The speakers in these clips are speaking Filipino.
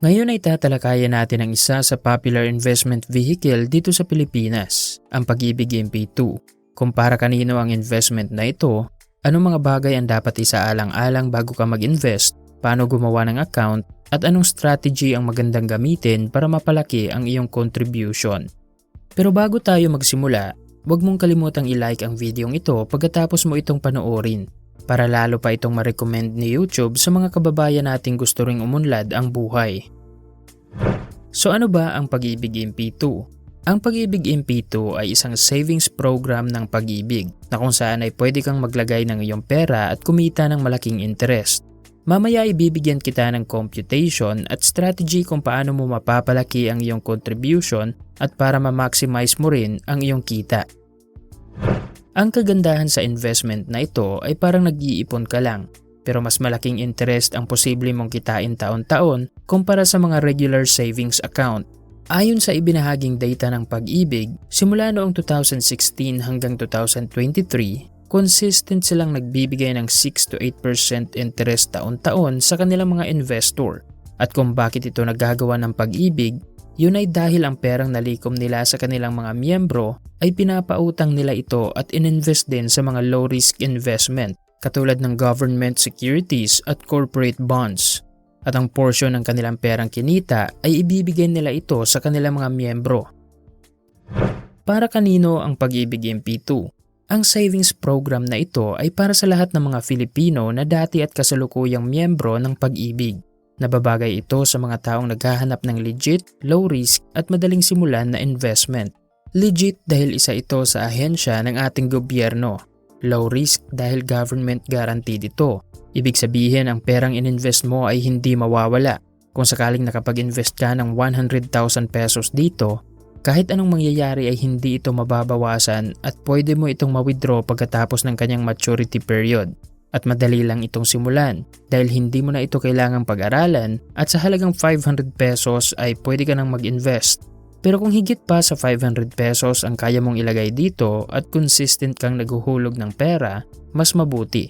Ngayon ay tatalakayan natin ang isa sa popular investment vehicle dito sa Pilipinas, ang Pag-ibig MP2. Kung para kanino ang investment na ito, anong mga bagay ang dapat isaalang-alang bago ka mag-invest, paano gumawa ng account, at anong strategy ang magandang gamitin para mapalaki ang iyong contribution. Pero bago tayo magsimula, huwag mong kalimutang i-like ang videong ito pagkatapos mo itong panoorin para lalo pa itong ma-recommend ni YouTube sa mga kababayan nating gusto ring umunlad ang buhay. So ano ba ang Pag-ibig MP2? Ang Pag-ibig MP2 ay isang savings program ng pag-ibig na kung saan ay pwede kang maglagay ng iyong pera at kumita ng malaking interest. Mamaya ibibigyan kita ng computation at strategy kung paano mo mapapalaki ang iyong contribution at para ma-maximize mo rin ang iyong kita. Ang kagandahan sa investment na ito ay parang nag-iipon ka lang, pero mas malaking interest ang posible mong kitain taon-taon kumpara sa mga regular savings account. Ayon sa ibinahaging data ng pag-ibig, simula noong 2016 hanggang 2023, consistent silang nagbibigay ng 6 to 8% interest taon-taon sa kanilang mga investor. At kung bakit ito nagagawa ng pag-ibig, yun ay dahil ang perang nalikom nila sa kanilang mga miyembro ay pinapautang nila ito at ininvest din sa mga low-risk investment katulad ng government securities at corporate bonds. At ang porsyon ng kanilang perang kinita ay ibibigay nila ito sa kanilang mga miyembro. Para kanino ang Pag-ibig MP2? Ang savings program na ito ay para sa lahat ng mga Filipino na dati at kasalukuyang miyembro ng Pag-ibig. Nababagay ito sa mga taong naghahanap ng legit, low risk at madaling simulan na investment. Legit dahil isa ito sa ahensya ng ating gobyerno. Low risk dahil government guaranteed ito. Ibig sabihin ang perang ininvest mo ay hindi mawawala. Kung sakaling nakapag-invest ka ng 100,000 pesos dito, kahit anong mangyayari ay hindi ito mababawasan at pwede mo itong ma-withdraw pagkatapos ng kanyang maturity period at madali lang itong simulan dahil hindi mo na ito kailangang pag-aralan at sa halagang 500 pesos ay pwede ka nang mag-invest. Pero kung higit pa sa 500 pesos ang kaya mong ilagay dito at consistent kang naghuhulog ng pera, mas mabuti.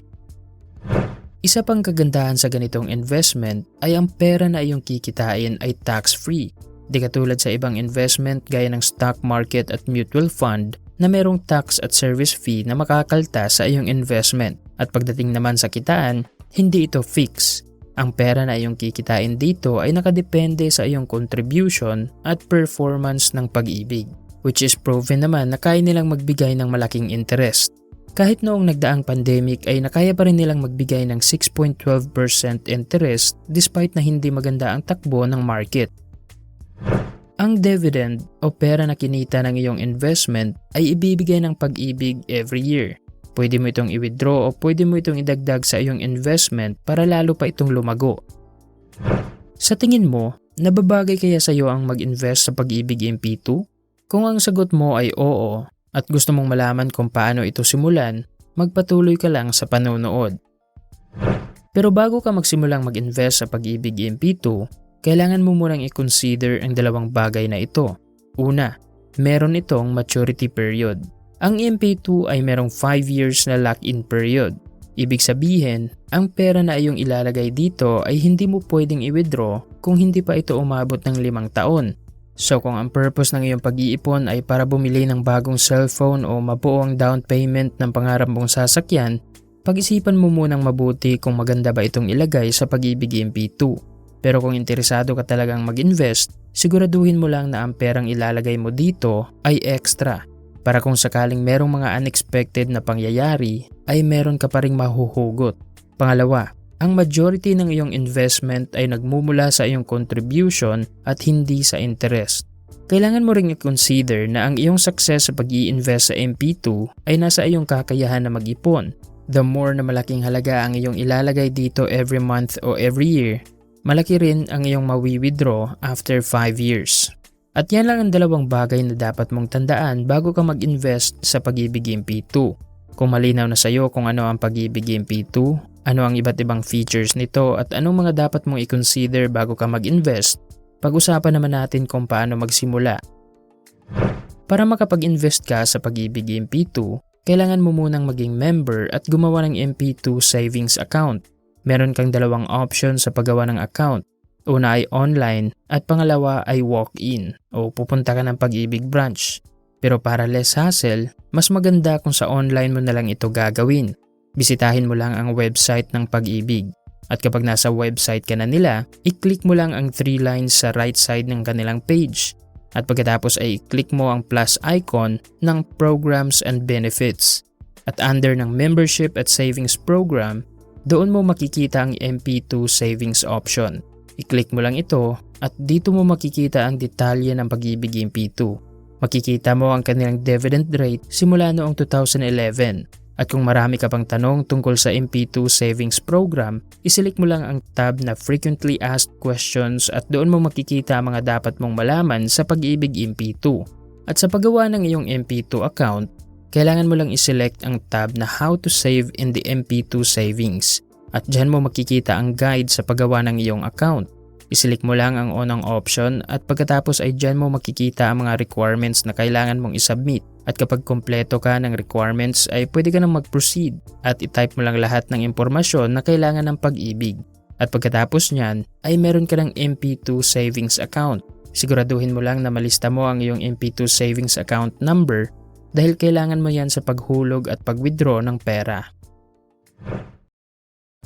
Isa pang kagandahan sa ganitong investment ay ang pera na iyong kikitain ay tax-free. Di katulad sa ibang investment gaya ng stock market at mutual fund na merong tax at service fee na makakalta sa iyong investment. At pagdating naman sa kitaan, hindi ito fix. Ang pera na iyong kikitain dito ay nakadepende sa iyong contribution at performance ng pag-ibig, which is proven naman na kaya nilang magbigay ng malaking interest. Kahit noong nagdaang pandemic ay nakaya pa rin nilang magbigay ng 6.12% interest despite na hindi maganda ang takbo ng market. Ang dividend o pera na kinita ng iyong investment ay ibibigay ng pag-ibig every year. Pwede mo itong i-withdraw o pwede mo itong idagdag sa iyong investment para lalo pa itong lumago. Sa tingin mo, nababagay kaya sa iyo ang mag-invest sa pag-ibig MP2? Kung ang sagot mo ay oo at gusto mong malaman kung paano ito simulan, magpatuloy ka lang sa panonood. Pero bago ka magsimulang mag-invest sa pag-ibig MP2, kailangan mo munang i-consider ang dalawang bagay na ito. Una, meron itong maturity period. Ang MP2 ay merong 5 years na lock-in period. Ibig sabihin, ang pera na iyong ilalagay dito ay hindi mo pwedeng i-withdraw kung hindi pa ito umabot ng limang taon. So kung ang purpose ng iyong pag-iipon ay para bumili ng bagong cellphone o mabuo ang down payment ng pangarap mong sasakyan, pag-isipan mo munang mabuti kung maganda ba itong ilagay sa pag-ibig MP2. Pero kung interesado ka talagang mag-invest, siguraduhin mo lang na ang perang ilalagay mo dito ay extra para kung sakaling merong mga unexpected na pangyayari ay meron ka pa ring mahuhugot. Pangalawa, ang majority ng iyong investment ay nagmumula sa iyong contribution at hindi sa interest. Kailangan mo ring i-consider na ang iyong success sa pag invest sa MP2 ay nasa iyong kakayahan na mag-ipon. The more na malaking halaga ang iyong ilalagay dito every month o every year, malaki rin ang iyong mawi-withdraw after 5 years. At yan lang ang dalawang bagay na dapat mong tandaan bago ka mag-invest sa Pag-ibig MP2. Kung malinaw na sa iyo kung ano ang Pag-ibig MP2, ano ang iba't ibang features nito at anong mga dapat mong i-consider bago ka mag-invest, pag-usapan naman natin kung paano magsimula. Para makapag-invest ka sa Pag-ibig MP2, kailangan mo munang maging member at gumawa ng MP2 savings account Meron kang dalawang option sa paggawa ng account. Una ay online at pangalawa ay walk-in o pupunta ka ng pag-ibig branch. Pero para less hassle, mas maganda kung sa online mo na lang ito gagawin. Bisitahin mo lang ang website ng pag-ibig. At kapag nasa website ka na nila, i-click mo lang ang three lines sa right side ng kanilang page. At pagkatapos ay i-click mo ang plus icon ng Programs and Benefits. At under ng Membership at Savings Program, doon mo makikita ang MP2 Savings option. I-click mo lang ito at dito mo makikita ang detalye ng pag-ibig MP2. Makikita mo ang kanilang dividend rate simula noong 2011 at kung marami ka pang tanong tungkol sa MP2 Savings Program, isilik mo lang ang tab na Frequently Asked Questions at doon mo makikita ang mga dapat mong malaman sa pag-ibig MP2. At sa paggawa ng iyong MP2 account, kailangan mo lang iselect ang tab na How to Save in the MP2 Savings. At dyan mo makikita ang guide sa paggawa ng iyong account. Isilik mo lang ang unang option at pagkatapos ay dyan mo makikita ang mga requirements na kailangan mong isubmit. At kapag kompleto ka ng requirements ay pwede ka nang mag-proceed at itype mo lang lahat ng impormasyon na kailangan ng pag-ibig. At pagkatapos niyan ay meron ka ng MP2 savings account. Siguraduhin mo lang na malista mo ang iyong MP2 savings account number dahil kailangan mo yan sa paghulog at pag-withdraw ng pera.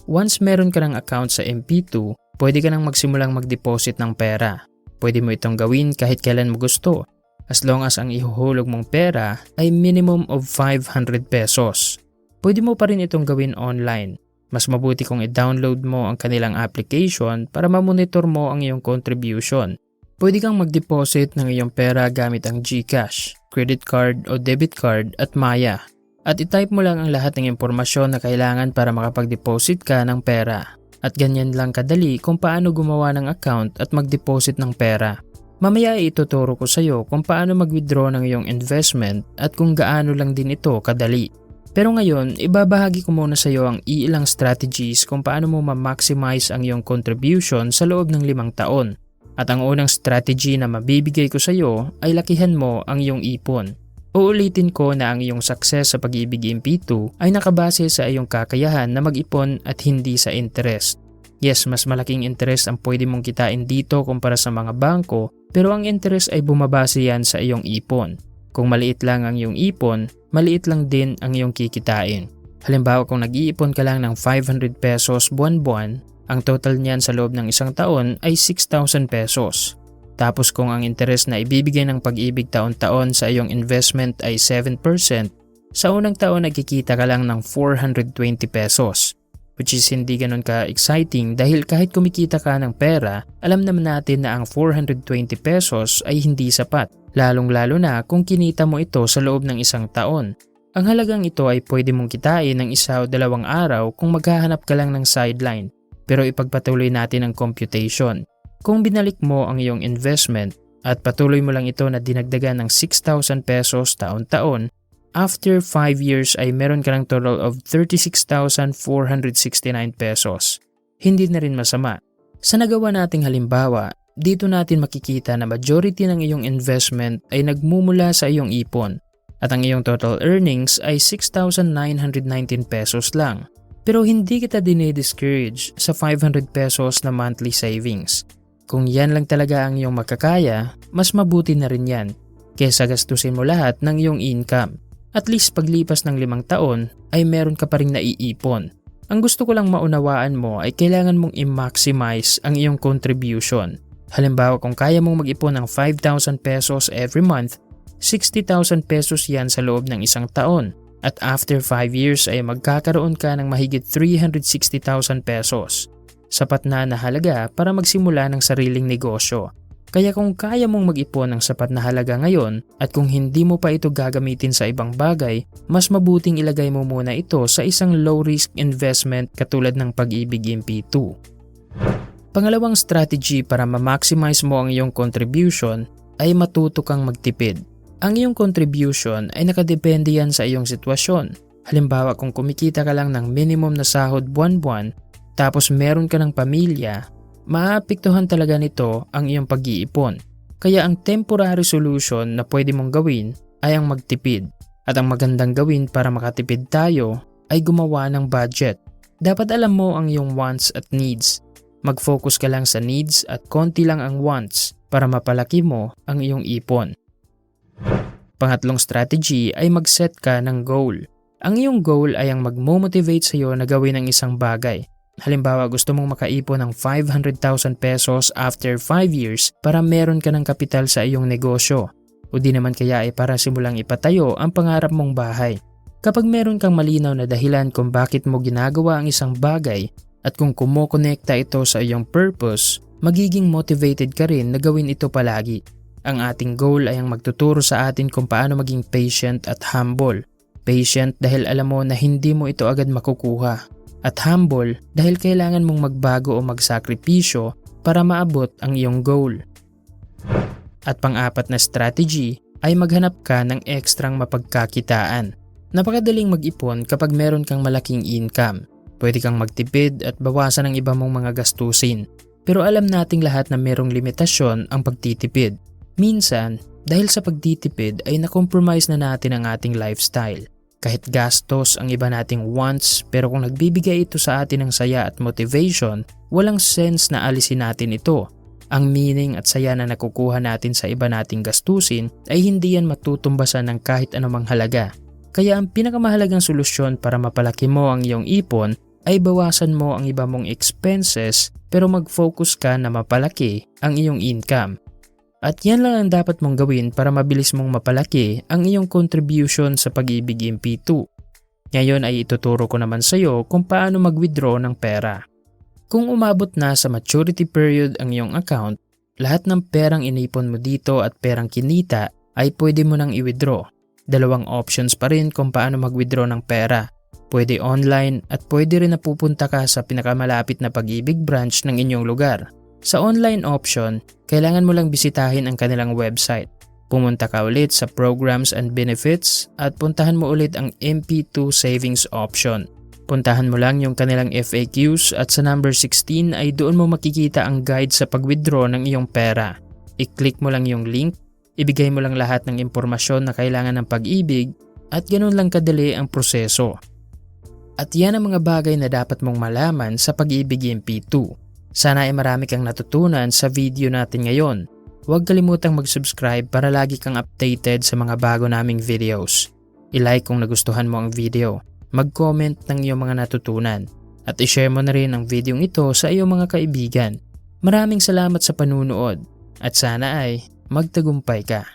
Once meron ka ng account sa MP2, pwede ka nang magsimulang mag-deposit ng pera. Pwede mo itong gawin kahit kailan mo gusto, as long as ang ihuhulog mong pera ay minimum of 500 pesos. Pwede mo pa rin itong gawin online. Mas mabuti kung i-download mo ang kanilang application para ma-monitor mo ang iyong contribution. Pwede kang mag-deposit ng iyong pera gamit ang GCash, credit card o debit card at Maya. At itype mo lang ang lahat ng impormasyon na kailangan para makapag-deposit ka ng pera. At ganyan lang kadali kung paano gumawa ng account at mag-deposit ng pera. Mamaya ituturo ko sa iyo kung paano mag-withdraw ng iyong investment at kung gaano lang din ito kadali. Pero ngayon, ibabahagi ko muna sa iyo ang iilang strategies kung paano mo ma-maximize ang iyong contribution sa loob ng limang taon. At ang unang strategy na mabibigay ko sa iyo ay lakihan mo ang iyong ipon. Uulitin ko na ang iyong success sa pag-ibig MP2 ay nakabase sa iyong kakayahan na mag-ipon at hindi sa interest. Yes, mas malaking interest ang pwede mong kitain dito kumpara sa mga bangko pero ang interest ay bumabase yan sa iyong ipon. Kung maliit lang ang iyong ipon, maliit lang din ang iyong kikitain. Halimbawa kung nag-iipon ka lang ng 500 pesos buwan-buwan, ang total niyan sa loob ng isang taon ay 6,000 pesos. Tapos kung ang interest na ibibigay ng pag-ibig taon-taon sa iyong investment ay 7%, sa unang taon nagkikita ka lang ng 420 pesos. Which is hindi ganun ka-exciting dahil kahit kumikita ka ng pera, alam naman natin na ang 420 pesos ay hindi sapat. Lalong-lalo na kung kinita mo ito sa loob ng isang taon. Ang halagang ito ay pwede mong kitain ng isa o dalawang araw kung maghahanap ka lang ng sideline. Pero ipagpatuloy natin ang computation. Kung binalik mo ang iyong investment at patuloy mo lang ito na dinagdagan ng 6,000 pesos taon-taon, after 5 years ay meron ka ng total of 36,469 pesos. Hindi na rin masama. Sa nagawa nating halimbawa, dito natin makikita na majority ng iyong investment ay nagmumula sa iyong ipon at ang iyong total earnings ay 6,919 pesos lang. Pero hindi kita dinidiscourage sa 500 pesos na monthly savings kung yan lang talaga ang iyong makakaya, mas mabuti na rin yan kesa gastusin mo lahat ng iyong income. At least paglipas ng limang taon ay meron ka pa rin naiipon. Ang gusto ko lang maunawaan mo ay kailangan mong i-maximize ang iyong contribution. Halimbawa kung kaya mong mag-ipon ng 5,000 pesos every month, 60,000 pesos yan sa loob ng isang taon. At after 5 years ay magkakaroon ka ng mahigit 360,000 pesos sapat na na halaga para magsimula ng sariling negosyo. Kaya kung kaya mong mag-ipon ng sapat na halaga ngayon at kung hindi mo pa ito gagamitin sa ibang bagay, mas mabuting ilagay mo muna ito sa isang low-risk investment katulad ng pag-ibig MP2. Pangalawang strategy para ma-maximize mo ang iyong contribution ay matuto kang magtipid. Ang iyong contribution ay nakadepende yan sa iyong sitwasyon. Halimbawa kung kumikita ka lang ng minimum na sahod buwan-buwan tapos meron ka ng pamilya, maapektuhan talaga nito ang iyong pag-iipon. Kaya ang temporary solution na pwede mong gawin ay ang magtipid. At ang magandang gawin para makatipid tayo ay gumawa ng budget. Dapat alam mo ang iyong wants at needs. Mag-focus ka lang sa needs at konti lang ang wants para mapalaki mo ang iyong ipon. Pangatlong strategy ay mag-set ka ng goal. Ang iyong goal ay ang magmo-motivate sa iyo na gawin ang isang bagay. Halimbawa, gusto mong makaipon ng 500,000 pesos after 5 years para meron ka ng kapital sa iyong negosyo. O di naman kaya ay para simulang ipatayo ang pangarap mong bahay. Kapag meron kang malinaw na dahilan kung bakit mo ginagawa ang isang bagay at kung kumokonekta ito sa iyong purpose, magiging motivated ka rin na gawin ito palagi. Ang ating goal ay ang magtuturo sa atin kung paano maging patient at humble. Patient dahil alam mo na hindi mo ito agad makukuha. At humble dahil kailangan mong magbago o magsakripisyo para maabot ang iyong goal. At pang-apat na strategy ay maghanap ka ng ekstrang mapagkakitaan. Napakadaling mag-ipon kapag meron kang malaking income. Pwede kang magtipid at bawasan ang iba mong mga gastusin. Pero alam nating lahat na merong limitasyon ang pagtitipid. Minsan, dahil sa pagtitipid ay nakompromise na natin ang ating lifestyle. Kahit gastos ang iba nating wants pero kung nagbibigay ito sa atin ng saya at motivation, walang sense na alisin natin ito. Ang meaning at saya na nakukuha natin sa iba nating gastusin ay hindi yan matutumbasan ng kahit anumang halaga. Kaya ang pinakamahalagang solusyon para mapalaki mo ang iyong ipon ay bawasan mo ang iba mong expenses pero mag-focus ka na mapalaki ang iyong income. At yan lang ang dapat mong gawin para mabilis mong mapalaki ang iyong contribution sa pag-ibig MP2. Ngayon ay ituturo ko naman sa iyo kung paano mag-withdraw ng pera. Kung umabot na sa maturity period ang iyong account, lahat ng perang inipon mo dito at perang kinita ay pwede mo nang i-withdraw. Dalawang options pa rin kung paano mag-withdraw ng pera. Pwede online at pwede rin na pupunta ka sa pinakamalapit na pag-ibig branch ng inyong lugar. Sa online option, kailangan mo lang bisitahin ang kanilang website. Pumunta ka ulit sa Programs and Benefits at puntahan mo ulit ang MP2 Savings option. Puntahan mo lang yung kanilang FAQs at sa number 16 ay doon mo makikita ang guide sa pag-withdraw ng iyong pera. I-click mo lang yung link, ibigay mo lang lahat ng impormasyon na kailangan ng pag-ibig at ganun lang kadali ang proseso. At yan ang mga bagay na dapat mong malaman sa pag-ibig MP2. Sana ay marami kang natutunan sa video natin ngayon. Huwag kalimutang mag-subscribe para lagi kang updated sa mga bago naming videos. I-like kung nagustuhan mo ang video. Mag-comment ng iyong mga natutunan. At i-share mo na rin ang video ito sa iyong mga kaibigan. Maraming salamat sa panunood. At sana ay magtagumpay ka.